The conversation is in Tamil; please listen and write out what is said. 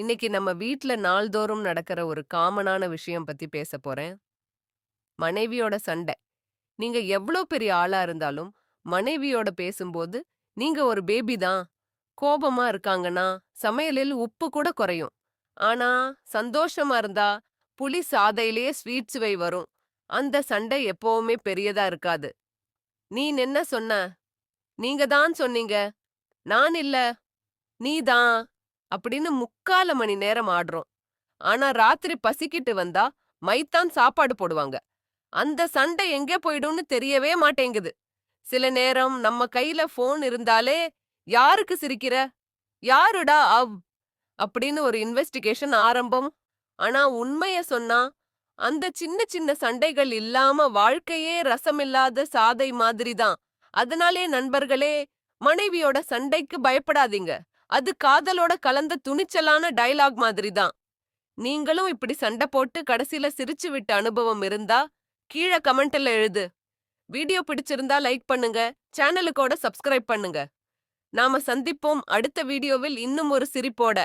இன்னைக்கு நம்ம வீட்ல நாள்தோறும் நடக்கிற ஒரு காமனான விஷயம் பத்தி பேச போறேன். மனைவியோட சண்டை. நீங்க எவ்ளோ பெரிய ஆளா இருந்தாலும், மனைவியோட பேசும்போது, நீங்க ஒரு பேபி தான். கோபமா இருக்காங்கன்னா, சமையலில் உப்பு கூட குறையும். ஆனா, சந்தோஷமா இருந்தா, புளி சாதையிலேயே ஸ்வீட் சுவை வரும். அந்த சண்டை எப்பவுமே பெரியதா இருக்காது. நீ என்ன சொன்ன? நீங்க தான் சொன்னீங்க. நான் இல்ல. நீ தான். அப்படின்னு முக்கால மணி நேரம் ஆடுறோம். ஆனா ராத்திரி பசிக்கிட்டு வந்தா மைத்தான் சாப்பாடு போடுவாங்க. அந்த சண்டை எங்கே போயிடும்னு தெரியவே மாட்டேங்குது. சில நேரம் நம்ம கையில ஃபோன் இருந்தாலே யாருக்கு சிரிக்கிற? யாருடா அவ்? அப்படின்னு ஒரு இன்வெஸ்டிகேஷன் ஆரம்பம். ஆனா உண்மைய சொன்னா அந்த சின்ன சின்ன சண்டைகள் இல்லாம வாழ்க்கையே ரசமில்லாத சாதை மாதிரி தான். அதனாலே நண்பர்களே மனைவியோட சண்டைக்கு பயப்படாதீங்க. அது காதலோட கலந்த துணிச்சலான டயலாக் மாதிரி தான். நீங்களும் இப்படி சண்டை போட்டு கடைசில சிரிச்சு விட்ட அனுபவம் இருந்தா கீழ கமெண்ட்ல எழுது. வீடியோ பிடிச்சிருந்தா லைக் பண்ணுங்க. சேனலுக்கோட சப்ஸ்கிரைப் பண்ணுங்க. நாம சந்திப்போம் அடுத்த வீடியோவில் இன்னும் ஒரு சிரிப்போட.